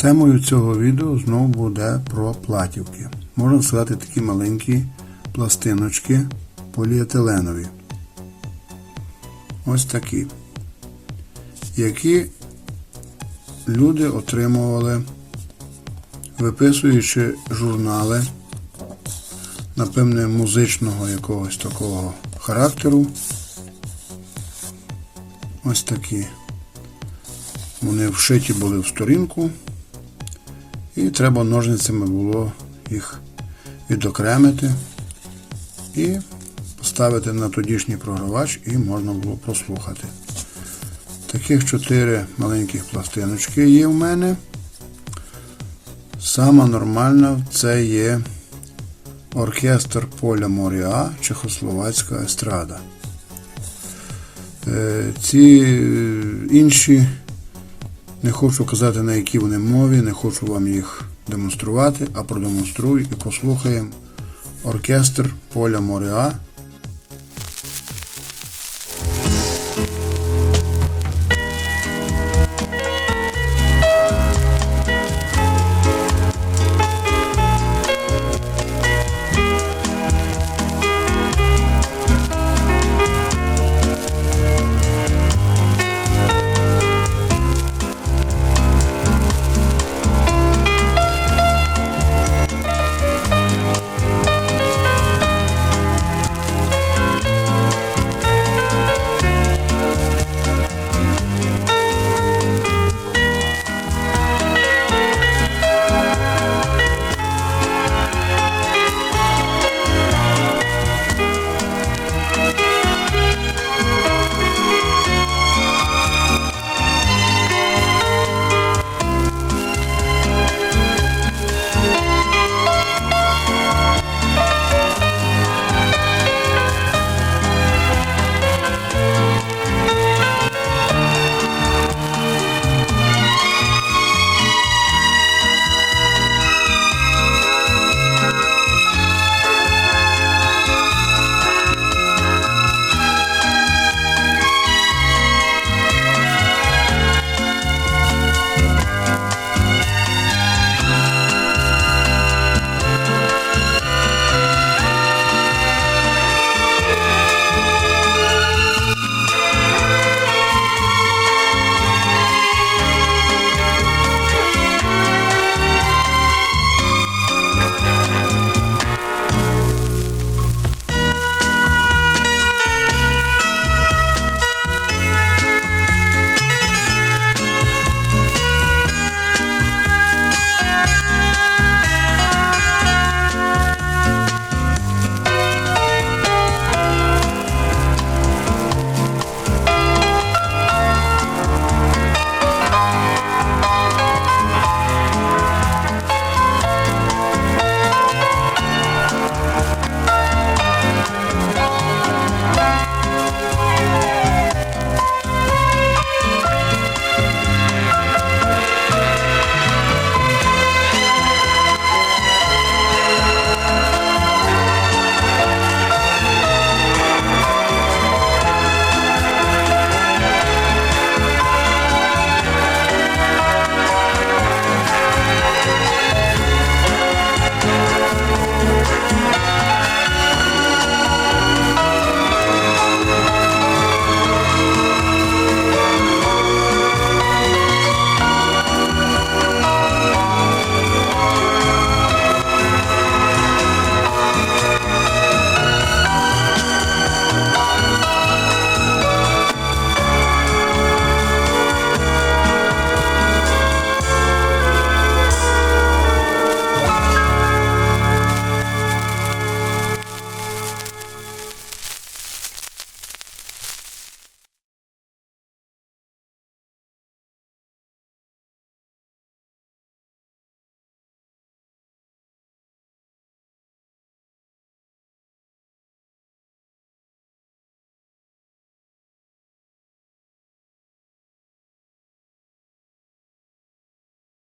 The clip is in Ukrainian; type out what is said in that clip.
Темою цього відео знову буде про платівки. Можна сказати такі маленькі пластиночки поліетиленові. Ось такі. Які люди отримували, виписуючи журнали, напевне, музичного якогось такого характеру. Ось такі. Вони вшиті були в сторінку, і треба ножницями було їх відокремити і поставити на тодішній програвач, і можна було прослухати. Таких чотири маленьких пластиночки є в мене. Сама нормальна це є оркестр Поля Моріа, Чехословацька естрада. Е, Ці е, інші не хочу казати, на якій вони мові, не хочу вам їх демонструвати, а продемонструю і послухаємо оркестр Поля Моріа